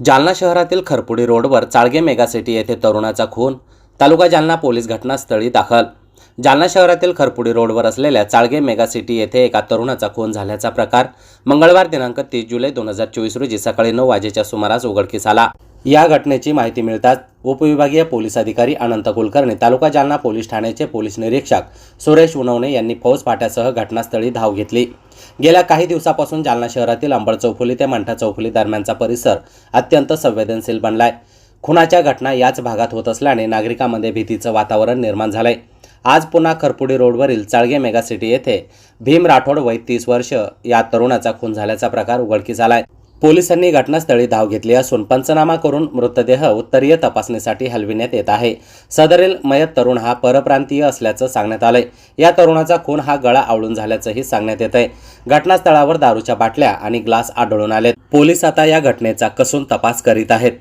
जालना शहरातील खरपुडी रोडवर चाळगे मेगासिटी येथे तरुणाचा खून. तालुका जालना पोलीस घटनास्थळी दाखल. जालना शहरातील खरपुडी रोडवर असलेल्या चाळगे मेगासिटी येथे एका तरुणाचा खून झाल्याचा प्रकार मंगळवार दिनांक तीस जुलै दोन हजार चोवीस रोजी सकाळी नऊ वाजेच्या सुमारास उघडकीस आला. या घटनेची माहिती मिळताच उपविभागीय पोलीस अधिकारी अनंत कुलकर्णी तालुका जालना पोलीस ठाण्याचे पोलीस निरीक्षक सुरेश उनवणे यांनी फौज फाट्यासह घटनास्थळी धाव घेतली. गेल्या काही दिवसापासून जालना शहरातील अंबड चौफुली ते मंठा चौफुली दरम्यानचा परिसर अत्यंत संवेदनशील बनलाय. खुनाच्या घटना याच भागात होत असल्याने नागरिकांमध्ये भीतीचं वातावरण निर्माण झालंय. आज पुन्हा खरपुडी रोडवरील चाळगे मेगासिटी येथे भीम राठोड वय तीस वर्ष या तरुणाचा खून झाल्याचा प्रकार उघडकीस आलाय. पोलिसांनी घटनास्थळी धाव घेतली असून पंचनामा करून मृतदेह उत्तरीय तपासणीसाठी हलविण्यात येत आहे. सदरील मयत तरुण हा परप्रांतीय असल्याचं सांगण्यात आलंय. या तरुणाचा खून हा गळा आवळून झाल्याचंही सांगण्यात येत आहे घटनास्थळावर दारूच्या बाटल्या आणि ग्लास आढळून आले पोलीस आता या घटनेचा कसून तपास करीत आहेत.